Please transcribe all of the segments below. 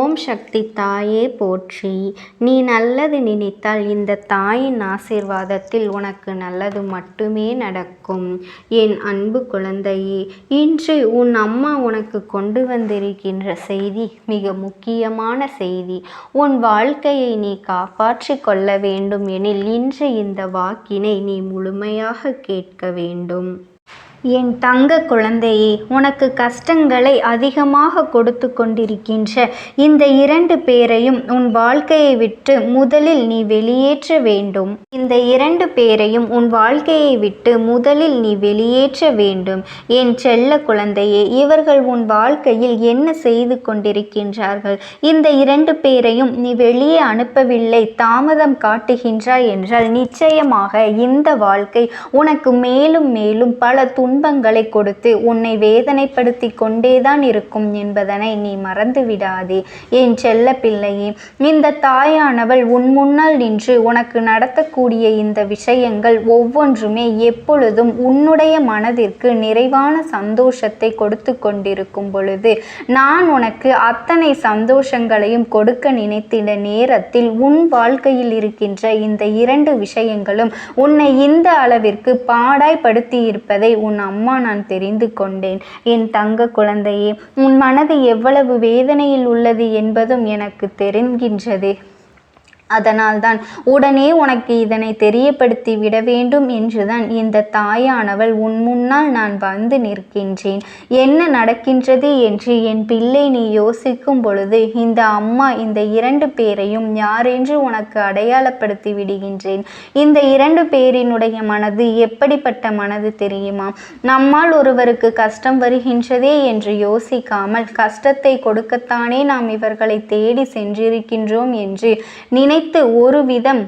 ஓம் சக்தி தாயே போற்றி. நீ நல்லது நினைத்தால் இந்த தாயின் ஆசீர்வாதத்தில் உனக்கு நல்லது மட்டுமே நடக்கும். என் அன்பு குழந்தையே இன்று உன் அம்மா உனக்கு கொண்டு வந்திருக்கின்ற செய்தி மிக முக்கியமான செய்தி. உன் வாழ்க்கையை நீ காப்பாற்றி கொள்ள வேண்டும் எனில் இன்று இந்த வாக்கினை நீ முழுமையாக கேட்க வேண்டும். என் தங்க குழந்தையே உனக்கு கஷ்டங்களை அதிகமாக கொடுத்து கொண்டிருக்கின்ற இந்த இரண்டு பேரையும் உன் வாழ்க்கையை விட்டு முதலில் நீ வெளியேற்ற வேண்டும். இந்த இரண்டு பேரையும் உன் வாழ்க்கையை விட்டு முதலில் நீ வெளியேற்ற வேண்டும். என் செல்ல குழந்தையே இவர்கள் உன் வாழ்க்கையில் என்ன செய்து கொண்டிருக்கின்றார்கள்? இந்த இரண்டு பேரையும் நீ வெளியே அனுப்பவில்லை தாமதம் காட்டுகின்றாய் என்றால் நிச்சயமாக இந்த வாழ்க்கை உனக்கு மேலும் மேலும் பல துன்பங்களை கொடுத்து உன்னை வேதனைப்படுத்தி கொண்டேதான் இருக்கும் என்பதனை நீ மறந்து விடாதே என் செல்ல பிள்ளையே இந்த தாயானவள் உன் முன்னால் நின்று உனக்கு நடத்தக்கூடிய இந்த விஷயங்கள் ஒவ்வொன்றுமே எப்பொழுதும் உன்னுடைய மனதிற்கு நிறைவான சந்தோஷத்தை கொடுத்து கொண்டிருக்கும் பொழுது நான் உனக்கு அத்தனை சந்தோஷங்களையும் கொடுக்க நினைத்திட நேரத்தில் உன் வாழ்க்கையில் இருக்கின்ற இந்த இரண்டு விஷயங்களும் உன்னை இந்த அளவிற்கு பாடாய்படுத்தி இருப்பதை உன் அம்மா நான் தெரிந்து கொண்டேன். என் தங்க குழந்தையே உன் மனது எவ்வளவு வேதனையில் உள்ளது என்பதும் எனக்கு தெரிகின்றது. அதனால்தான் உடனே உனக்கு இதனை தெரியப்படுத்தி விட வேண்டும் என்றுதான் இந்த தாயானவள் உன் முன்னால் நான் வந்து நிற்கின்றேன். என்ன நடக்கின்றது என்று என் பிள்ளை நீ யோசிக்கும் பொழுது இந்த அம்மா இந்த இரண்டு பேரையும் யாரென்று உனக்கு அடையாளப்படுத்தி விடுகின்றேன். இந்த இரண்டு பேரினுடைய மனது எப்படிப்பட்ட மனது தெரியுமா? நம்மால் ஒருவருக்கு கஷ்டம் வருகின்றதே என்று யோசிக்காமல் கஷ்டத்தை கொடுக்கத்தானே நாம் இவர்களை தேடி சென்றிருக்கின்றோம் என்று நினை நினைத்து ஒரு விதம்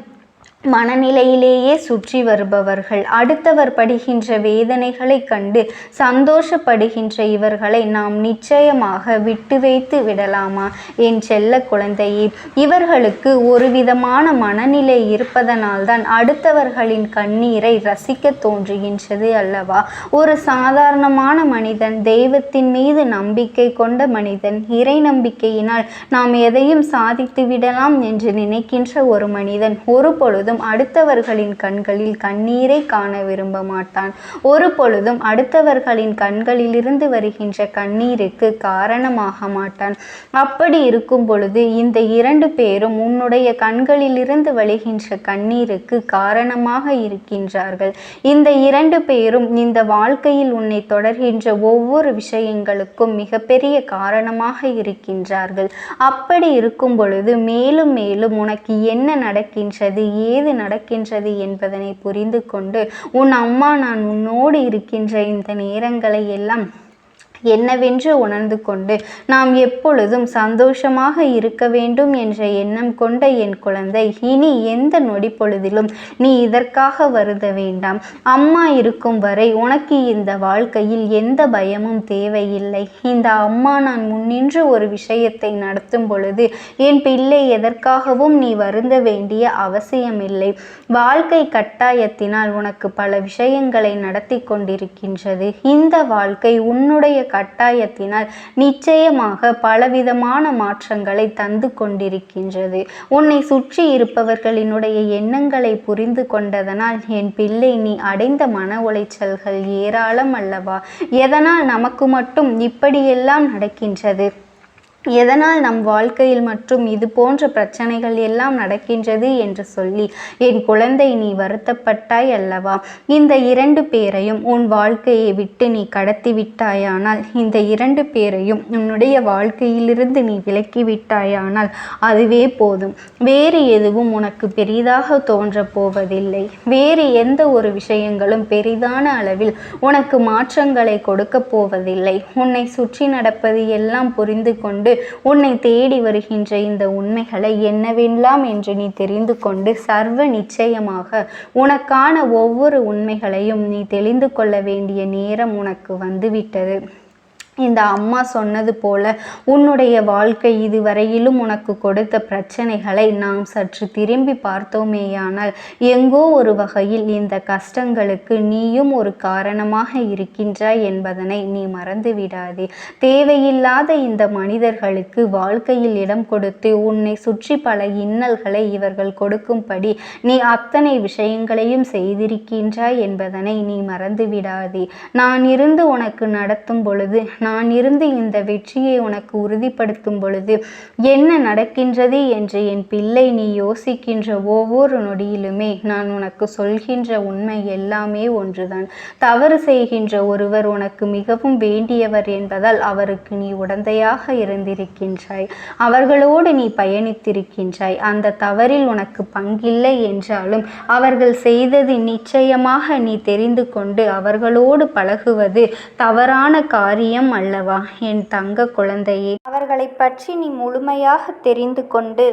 மனநிலையிலேயே சுற்றி வருபவர்கள் அடுத்தவர் படுகின்ற வேதனைகளை கண்டு சந்தோஷப்படுகின்ற இவர்களை நாம் நிச்சயமாக விட்டு வைத்து விடலாமா? என் செல்ல குழந்தையே இவர்களுக்கு ஒரு விதமான மனநிலை இருப்பதனால்தான் அடுத்தவர்களின் கண்ணீரை ரசிக்க தோன்றுகின்றது அல்லவா? ஒரு சாதாரணமான மனிதன் தெய்வத்தின் மீது நம்பிக்கை கொண்ட மனிதன் இறை நம்பிக்கையினால் நாம் எதையும் சாதித்து விடலாம் என்று நினைக்கின்ற ஒரு மனிதன் ஒரு பொழுதும் பொழுதும் அடுத்தவர்களின் கண்களில் கண்ணீரை காண விரும்ப மாட்டான் ஒரு பொழுதும் அடுத்தவர்களின் கண்களிலிருந்து வருகின்ற கண்ணீருக்கு காரணமாக மாட்டான். அப்படி இருக்கும் பொழுது இந்த இரண்டு பேரும் உன்னுடைய கண்களிலிருந்து வழிகின்ற கண்ணீருக்கு காரணமாக இருக்கின்றார்கள். இந்த இரண்டு பேரும் இந்த வாழ்க்கையில் உன்னை தொடர்கின்ற ஒவ்வொரு விஷயங்களுக்கும் மிகப்பெரிய காரணமாக இருக்கின்றார்கள். அப்படி இருக்கும் பொழுது மேலும் மேலும் உனக்கு என்ன நடக்கின்றது ஏது ஏது நடக்கின்றது என்பதனை புரிந்து கொண்டு உன் அம்மா நான் உன்னோடு இருக்கின்ற இந்த நேரங்களை எல்லாம் என்னவென்று உணர்ந்து கொண்டு நாம் எப்பொழுதும் சந்தோஷமாக இருக்க வேண்டும் என்ற எண்ணம் கொண்ட என் குழந்தை இனி எந்த நொடி பொழுதிலும் நீ இதற்காக வருத வேண்டாம். அம்மா இருக்கும் வரை உனக்கு இந்த வாழ்க்கையில் எந்த பயமும் தேவையில்லை. இந்த அம்மா நான் முன்னின்று ஒரு விஷயத்தை நடத்தும் பொழுது என் பிள்ளை எதற்காகவும் நீ வருந்த வேண்டிய அவசியமில்லை. வாழ்க்கை கட்டாயத்தினால் உனக்கு பல விஷயங்களை நடத்தி கொண்டிருக்கின்றது. இந்த வாழ்க்கை உன்னுடைய கட்டாயத்தினால் நிச்சயமாக பலவிதமான மாற்றங்களை தந்து கொண்டிருக்கின்றது. உன்னை சுற்றி இருப்பவர்களினுடைய எண்ணங்களை புரிந்து கொண்டதனால் என் பிள்ளை நீ அடைந்த மன உளைச்சல்கள் ஏராளம் அல்லவா? எதனால் நமக்கு மட்டும் இப்படியெல்லாம் நடக்கின்றது? எதனால் நம் வாழ்க்கையில் மற்றும் இது போன்ற பிரச்சனைகள் எல்லாம் நடக்கின்றது என்று சொல்லி என் குழந்தை நீ வருத்தப்பட்டாய் அல்லவா? இந்த இரண்டு பேரையும் உன் வாழ்க்கையை விட்டு நீ கடத்தி விட்டாயானால் இந்த இரண்டு பேரையும் உன்னுடைய வாழ்க்கையிலிருந்து நீ விலக்கி விட்டாயானால் அதுவே போதும். வேறு எதுவும் உனக்கு பெரிதாக தோன்றப் போவதில்லை. வேறு எந்த ஒரு விஷயங்களும் பெரிதான அளவில் உனக்கு மாற்றங்களை கொடுக்க போவதில்லை. உன்னை சுற்றி நடப்பது எல்லாம் புரிந்து கொண்டு உன்னை தேடி வருகின்ற இந்த உண்மைகளை என்னவெல்லாம் என்று நீ தெரிந்து கொண்டு சர்வ நிச்சயமாக உனக்கான ஒவ்வொரு உண்மைகளையும் நீ தெளிந்து கொள்ள வேண்டிய நேரம் உனக்கு வந்துவிட்டது. இந்த அம்மா சொன்னது போல உன்னுடைய வாழ்க்கை இதுவரையிலும் உனக்கு கொடுத்த பிரச்சனைகளை நாம் சற்று திரும்பி பார்த்தோமேயானால் எங்கோ ஒரு வகையில் இந்த கஷ்டங்களுக்கு நீயும் ஒரு காரணமாக இருக்கின்றாய் என்பதனை நீ மறந்து விடாதே தேவையில்லாத இந்த மனிதர்களுக்கு வாழ்க்கையில் இடம் கொடுத்து உன்னை சுற்றி பல இன்னல்களை இவர்கள் கொடுக்கும்படி நீ அத்தனை விஷயங்களையும் செய்திருக்கின்றாய் என்பதனை நீ மறந்து விடாதே நான் இருந்து உனக்கு நடத்தும் பொழுது நான் நான் இருந்து இந்த வெற்றியை உனக்கு உறுதிப்படுத்தும் பொழுது என்ன நடக்கின்றது என்று என் பிள்ளை நீ யோசிக்கின்ற ஒவ்வொரு நொடியிலுமே நான் உனக்கு சொல்கின்ற உண்மை எல்லாமே ஒன்றுதான். தவறு செய்கின்ற ஒருவர் உனக்கு மிகவும் வேண்டியவர் என்பதால் அவருக்கு நீ உடந்தையாக இருந்திருக்கின்றாய். அவர்களோடு நீ பயணித்திருக்கின்றாய். அந்த தவறில் உனக்கு பங்கில்லை என்றாலும் அவர்கள் செய்தது நிச்சயமாக நீ தெரிந்து கொண்டு அவர்களோடு பழகுவது தவறான காரியம் அல்லவா? என் தங்க குழந்தையே அவர்களை பற்றி நீ முழுமையாக தெரிந்து கொண்டு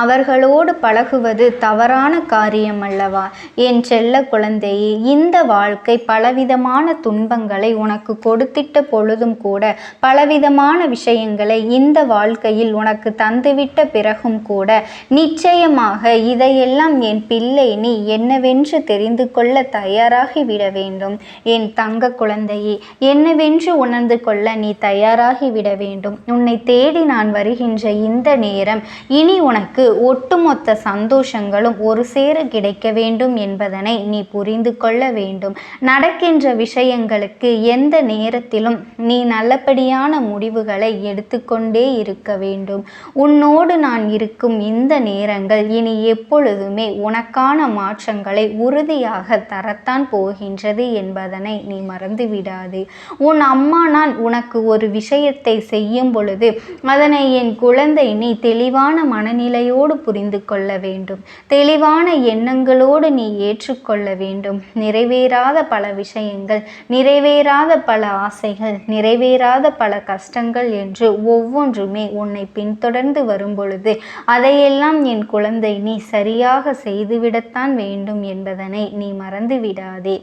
அவர்களோடு பழகுவது தவறான காரியம் அல்லவா? என் செல்ல குழந்தையே இந்த வாழ்க்கை பலவிதமான துன்பங்களை உனக்கு கொடுத்திட்ட பொழுதும் கூட பலவிதமான விஷயங்களை இந்த வாழ்க்கையில் உனக்கு தந்துவிட்ட பிறகும் கூட நிச்சயமாக இதையெல்லாம் என் பிள்ளை நீ என்னவென்று தெரிந்து கொள்ள தயாராகி விட வேண்டும். என் தங்க குழந்தையே என்னவென்று உணர்ந்து கொள்ள நீ தயாராகி விட வேண்டும். உன்னை தேடி நான் வருகின்ற இந்த நேரம் இனி உனக்கு ஒட்டுமொத்த சந்தோஷங்களும் ஒரு சேர கிடைக்க வேண்டும் என்பதனை நீ புரிந்து கொள்ள வேண்டும். நடக்கின்ற விஷயங்களுக்கு எந்த நேரத்திலும் நீ நல்லபடியான முடிவுகளை எடுத்துக்கொண்டே இருக்க வேண்டும். உன்னோடு நான் இருக்கும் இந்த நேரங்கள் இனி எப்பொழுதுமே உனக்கான மாற்றங்களை உறுதியாக தரத்தான் போகின்றது என்பதனை நீ மறந்து விடாது உன் அம்மா நான் உனக்கு ஒரு விஷயத்தை செய்யும் பொழுது அதனை என் குழந்தை நீ தெளிவான மனநிலையோடு புரிந்து கொள்ள வேண்டும். தெளிவான எண்ணங்களோடு நீ ஏற்றுக்கொள்ள வேண்டும். நிறைவேறாத பல விஷயங்கள் நிறைவேறாத பல ஆசைகள் நிறைவேறாத பல கஷ்டங்கள் என்று ஒவ்வொன்றுமே உன்னை பின்தொடர்ந்து வரும் பொழுது அதையெல்லாம் என் குழந்தை நீ சரியாக செய்துவிடத்தான் வேண்டும் என்பதனை நீ மறந்து விடாதே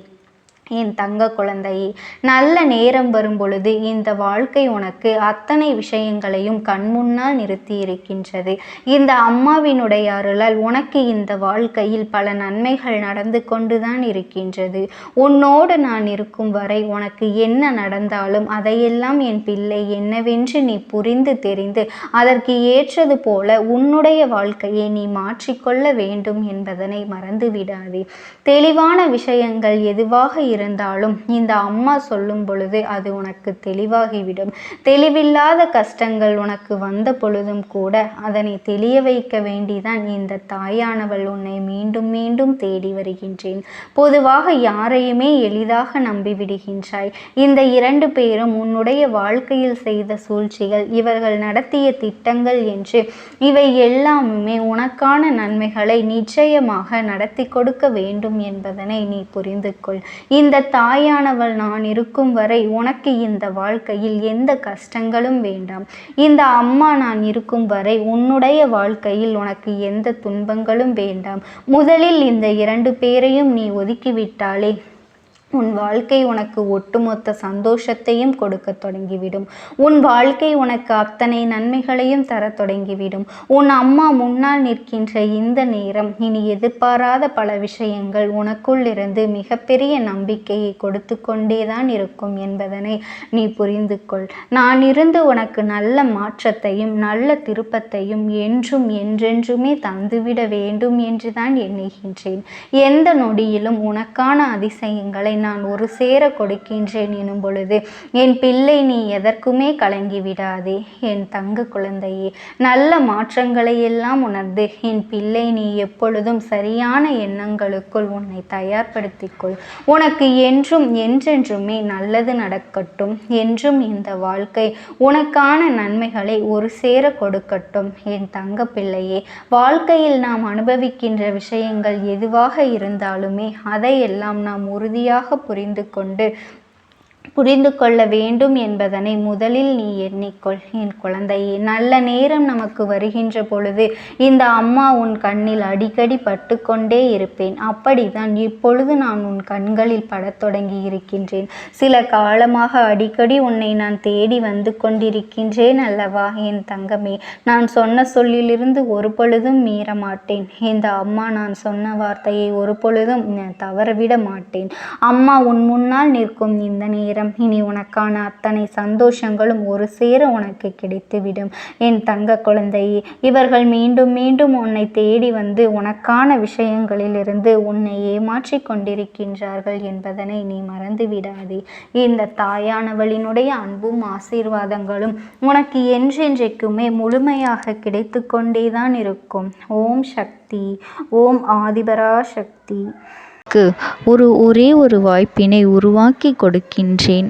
என் தங்க குழந்தையே நல்ல நேரம் வரும் பொழுது இந்த வாழ்க்கை உனக்கு அத்தனை விஷயங்களையும் கண்முன்னால் நிறுத்தி இருக்கின்றது இந்த அம்மாவினுடைய அருளால் உனக்கு இந்த வாழ்க்கையில் பல நன்மைகள் நடந்து கொண்டுதான் இருக்கின்றது. உன்னோடு நான் இருக்கும் வரை உனக்கு என்ன நடந்தாலும் அதையெல்லாம் என் பிள்ளை என்னவென்று நீ புரிந்து தெரிந்து அதற்கு ஏற்றது போல உன்னுடைய வாழ்க்கையை நீ மாற்றிக்கொள்ள வேண்டும் என்பதனை மறந்து விடாதே தெளிவான விஷயங்கள் எதுவாக இருந்தாலும் இந்த அம்மா சொல்லும் பொழுது அது உனக்கு தெளிவாகிவிடும். தெளிவில்லாத கஷ்டங்கள் உனக்கு வந்த பொழுதும் கூட அதனை தெளிய வைக்க வேண்டிதான் இந்த தாயானவள் உன்னை மீண்டும் மீண்டும் தேடி வருகின்றேன். பொதுவாக யாரையுமே எளிதாக நம்பிவிடுகின்றாய். இந்த இரண்டு பேரும் உன்னுடைய வாழ்க்கையில் செய்த சூழ்ச்சிகள் இவர்கள் நடத்திய திட்டங்கள் என்று இவை எல்லாமுமே உனக்கான நன்மைகளை நிச்சயமாக நடத்தி கொடுக்க வேண்டும் என்பதனை நீ புரிந்து கொள் இந்த தாயானவள் நான் இருக்கும் வரை உனக்கு இந்த வாழ்க்கையில் எந்த கஷ்டங்களும் வேண்டாம். இந்த அம்மா நான் இருக்கும் வரை உன்னுடைய வாழ்க்கையில் உனக்கு எந்த துன்பங்களும் வேண்டாம். முதலில் இந்த இரண்டு பேரையும் நீ ஒதுக்கிவிட்டாலே உன் வாழ்க்கை உனக்கு ஒட்டுமொத்த சந்தோஷத்தையும் கொடுக்க தொடங்கிவிடும். உன் வாழ்க்கை உனக்கு அத்தனை நன்மைகளையும் தர தொடங்கிவிடும். உன் அம்மா முன்னால் நிற்கின்ற இந்த நேரம் இனி எதிர்பாராத பல விஷயங்கள் உனக்குள் இருந்து மிகப்பெரிய நம்பிக்கையை கொடுத்து கொண்டேதான் இருக்கும் என்பதனை நீ புரிந்து கொள் நான் இருந்து உனக்கு நல்ல மாற்றத்தையும் நல்ல திருப்பத்தையும் என்றும் என்றென்றுமே தந்துவிட வேண்டும் என்றுதான் எண்ணுகின்றேன். எந்த நொடியிலும் உனக்கான அதிசயங்களை நான் ஒரு சேர கொடுக்கின்றேன் எனும் பொழுது என் பிள்ளை நீ எதற்குமே கலங்கி விடாதே. என் தங்க குழந்தையே நல்ல மாற்றங்களை எல்லாம் உணர்ந்து என் பிள்ளை நீ எப்பொழுதும் சரியான எண்ணங்களுக்குள் உன்னை தயார்படுத்திக்கொள். உனக்கு என்றும் என்றென்றுமே நல்லது நடக்கட்டும். என்றும் இந்த வாழ்க்கை உனக்கான நன்மைகளை ஒரு சேர கொடுக்கட்டும். என் தங்க பிள்ளையே வாழ்க்கையில் நாம் அனுபவிக்கின்ற விஷயங்கள் எதுவாக இருந்தாலுமே அதையெல்லாம் நாம் உறுதியாக புரிந்து கொண்டு புரிந்து கொள்ள வேண்டும் என்பதனை முதலில் நீ எண்ணிக்கொள். என் குழந்தையே நல்ல நேரம் நமக்கு வருகின்ற பொழுது இந்த அம்மா உன் கண்ணில் அடிக்கடி பட்டு கொண்டே இருப்பேன். அப்படிதான் இப்பொழுது நான் உன் கண்களில் படத் தொடங்கி இருக்கின்றேன். சில காலமாக அடிக்கடி உன்னை நான் தேடி வந்து கொண்டிருக்கின்றேன் அல்லவா? என் தங்கமே நான் சொன்ன சொல்லிலிருந்து ஒரு பொழுதும் மீற மாட்டேன் இந்த அம்மா நான் சொன்ன வார்த்தையை ஒரு பொழுதும் தவறவிட மாட்டேன். அம்மா உன் முன்னால் நிற்கும் இந்த நேரம் நேரம். இனி உனக்கான அத்தனை சந்தோஷங்களும் ஒரு சேர உனக்கு கிடைத்துவிடும். என் தங்க குழந்தையே இவர்கள் மீண்டும் மீண்டும் உன்னை தேடி வந்து உனக்கான விஷயங்களிலிருந்து உன்னை ஏமாற்றி கொண்டிருக்கின்றார்கள் என்பதனை நீ மறந்து விடாதே இந்த தாயானவளினுடைய அன்பும் ஆசீர்வாதங்களும் உனக்கு என்றென்றைக்குமே முழுமையாக கிடைத்து கொண்டேதான் இருக்கும். ஓம் சக்தி ஓம் ஆதிபரா சக்தி ஒரு ஒரே ஒரு வாய்ப்பினை உருவாக்கி கொடுக்கின்றேன்.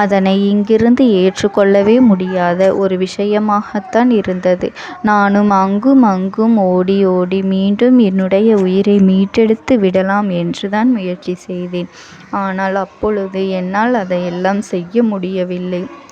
அதனை இங்கிருந்து ஏற்றுக்கொள்ளவே முடியாத ஒரு விஷயமாகத்தான் இருந்தது. நானும் அங்கும் அங்கும் ஓடி ஓடி மீண்டும் என்னுடைய உயிரை மீட்டெடுத்து விடலாம் என்றுதான் முயற்சி செய்தேன். ஆனால் அப்பொழுது என்னால் அதையெல்லாம் செய்ய முடியவில்லை.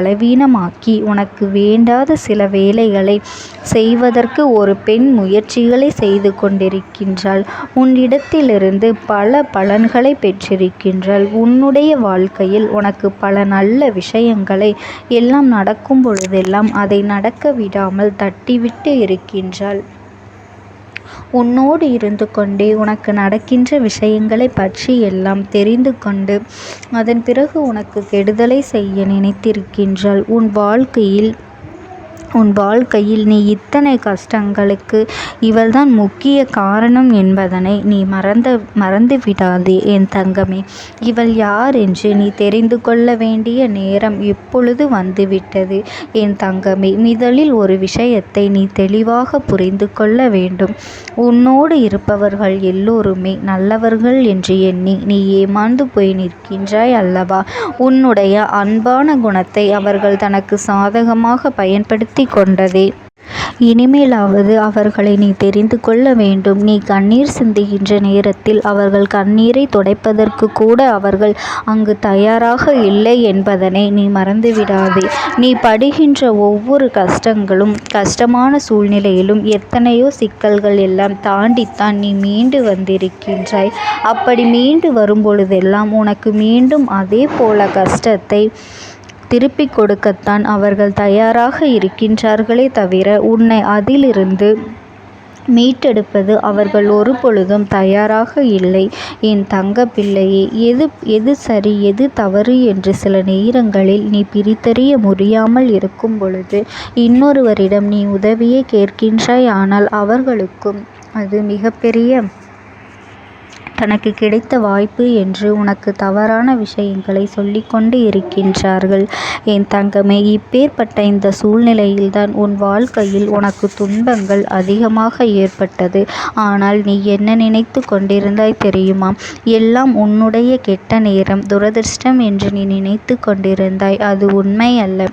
பலவீனமாக்கி உனக்கு வேண்டாத சில வேலைகளை செய்வதற்கு ஒரு பெண் முயற்சிகளை செய்து கொண்டிருக்கின்றாள். உன்னிடத்திலிருந்து பல பலன்களை பெற்றிருக்கின்றாள். உன்னுடைய வாழ்க்கையில் உனக்கு பல நல்ல விஷயங்களை எல்லாம் நடக்கும் பொழுதெல்லாம் அதை நடக்க விடாமல் தட்டிவிட்டு இருக்கின்றாள். உன்னோடு இருந்து கொண்டே உனக்கு நடக்கின்ற விஷயங்களை பற்றி எல்லாம் தெரிந்து கொண்டு அதன் பிறகு உனக்கு கெடுதலை செய்ய நினைத்திருக்கின்றாள். உன் வாழ்க்கையில் உன் வாழ்க்கையில் நீ இத்தனை கஷ்டங்களுக்கு இவள்தான் முக்கிய காரணம் என்பதனை நீ மறந்த மறந்து விடாதே என் தங்கமே. இவள் யார் என்று நீ தெரிந்து கொள்ள வேண்டிய நேரம் இப்பொழுது வந்துவிட்டது. என் தங்கமே முதலில் ஒரு விஷயத்தை நீ தெளிவாக புரிந்து கொள்ள வேண்டும். உன்னோடு இருப்பவர்கள் எல்லோருமே நல்லவர்கள் என்று எண்ணி நீ ஏமாந்து போய் நிற்கின்றாய் அல்லவா? உன்னுடைய அன்பான குணத்தை அவர்கள் தனக்கு சாதகமாக பயன்படுத்தி கொண்டதே. இனிமேலாவது அவர்களை நீ தெரிந்து கொள்ள வேண்டும். நீ கண்ணீர் சிந்துகின்ற நேரத்தில் அவர்கள் கண்ணீரை துடைப்பதற்கு கூட அவர்கள் அங்கு தயாராக இல்லை என்பதனை நீ மறந்துவிடாதே. நீ படுகின்ற ஒவ்வொரு கஷ்டங்களும் கஷ்டமான சூழ்நிலையிலும் எத்தனையோ சிக்கல்கள் எல்லாம் தாண்டித்தான் நீ மீண்டு வந்திருக்கின்றாய். அப்படி மீண்டு வரும்பொழுதெல்லாம் உனக்கு மீண்டும் அதே போல கஷ்டத்தை திருப்பிக் கொடுக்கத்தான் அவர்கள் தயாராக இருக்கின்றார்களே தவிர உன்னை அதிலிருந்து மீட்டெடுப்பது அவர்கள் ஒரு பொழுதும் தயாராக இல்லை. என் தங்க பிள்ளையே எது எது சரி எது தவறு என்று சில நேரங்களில் நீ பிரித்தறிய முடியாமல் இருக்கும் பொழுது இன்னொருவரிடம் நீ உதவியை கேட்கின்றாய். ஆனால் அவர்களுக்கும் அது மிகப்பெரிய தனக்கு கிடைத்த வாய்ப்பு என்று உனக்கு தவறான விஷயங்களை சொல்லிக்கொண்டு இருக்கின்றார்கள். என் தங்கமே இப்பேற்பட்ட இந்த சூழ்நிலையில்தான் உன் வாழ்க்கையில் உனக்கு துன்பங்கள் அதிகமாக ஏற்பட்டது. ஆனால் நீ என்ன நினைத்து கொண்டிருந்தாய் தெரியுமா? எல்லாம் உன்னுடைய கெட்ட நேரம் துரதிர்ஷ்டம் என்று நீ நினைத்து கொண்டிருந்தாய். அது உண்மை அல்ல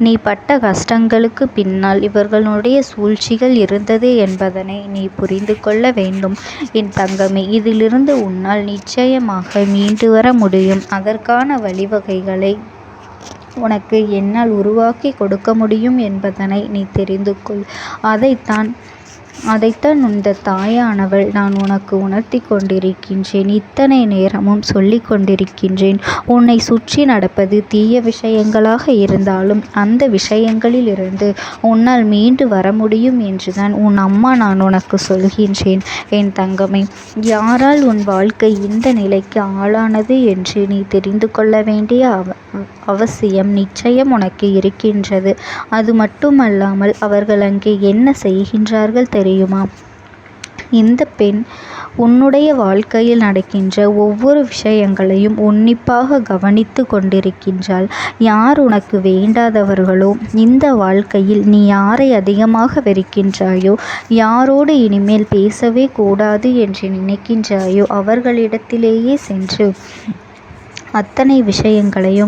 நீ பட்ட கஷ்டங்களுக்கு பின்னால் இவர்களுடைய சூழ்ச்சிகள் இருந்தது என்பதனை நீ புரிந்து கொள்ள வேண்டும். என் தங்கமே இதிலிருந்து உன்னால் நிச்சயமாக மீண்டு வர முடியும். அதற்கான வழிவகைகளை உனக்கு என்னால் உருவாக்கி கொடுக்க முடியும் என்பதனை நீ தெரிந்து கொள். அதைத்தான் அதைத்தான் இந்த தாயானவள் நான் உனக்கு உணர்த்தி கொண்டிருக்கின்றேன். இத்தனை நேரமும் சொல்லி கொண்டிருக்கின்றேன். உன்னை சுற்றி நடப்பது தீய விஷயங்களாக இருந்தாலும் அந்த விஷயங்களிலிருந்து உன்னால் மீண்டு வர முடியும் என்றுதான் உன் அம்மா நான் உனக்கு சொல்கின்றேன். என் தங்கமே யாரால் உன் வாழ்க்கை இந்த நிலைக்கு ஆளானது என்று நீ தெரிந்து கொள்ள வேண்டிய அவ அவசியம் நிச்சயம் உனக்கு இருக்கின்றது. அது மட்டுமல்லாமல் அவர்கள் அங்கே என்ன செய்கின்றார்கள் தெரியுமா? இந்த பெண் உன்னுடைய வாழ்க்கையில் நடக்கின்ற ஒவ்வொரு விஷயங்களையும் உன்னிப்பாக கவனித்து கொண்டிருக்கின்றாள். யார் உனக்கு வேண்டாதவர்களோ இந்த வாழ்க்கையில் நீ யாரை அதிகமாக வெறுக்கின்றாயோ யாரோடு இனிமேல் பேசவே கூடாது என்று நினைக்கின்றாயோ அவர்களிடத்திலேயே சென்று அத்தனை விஷயங்களையும்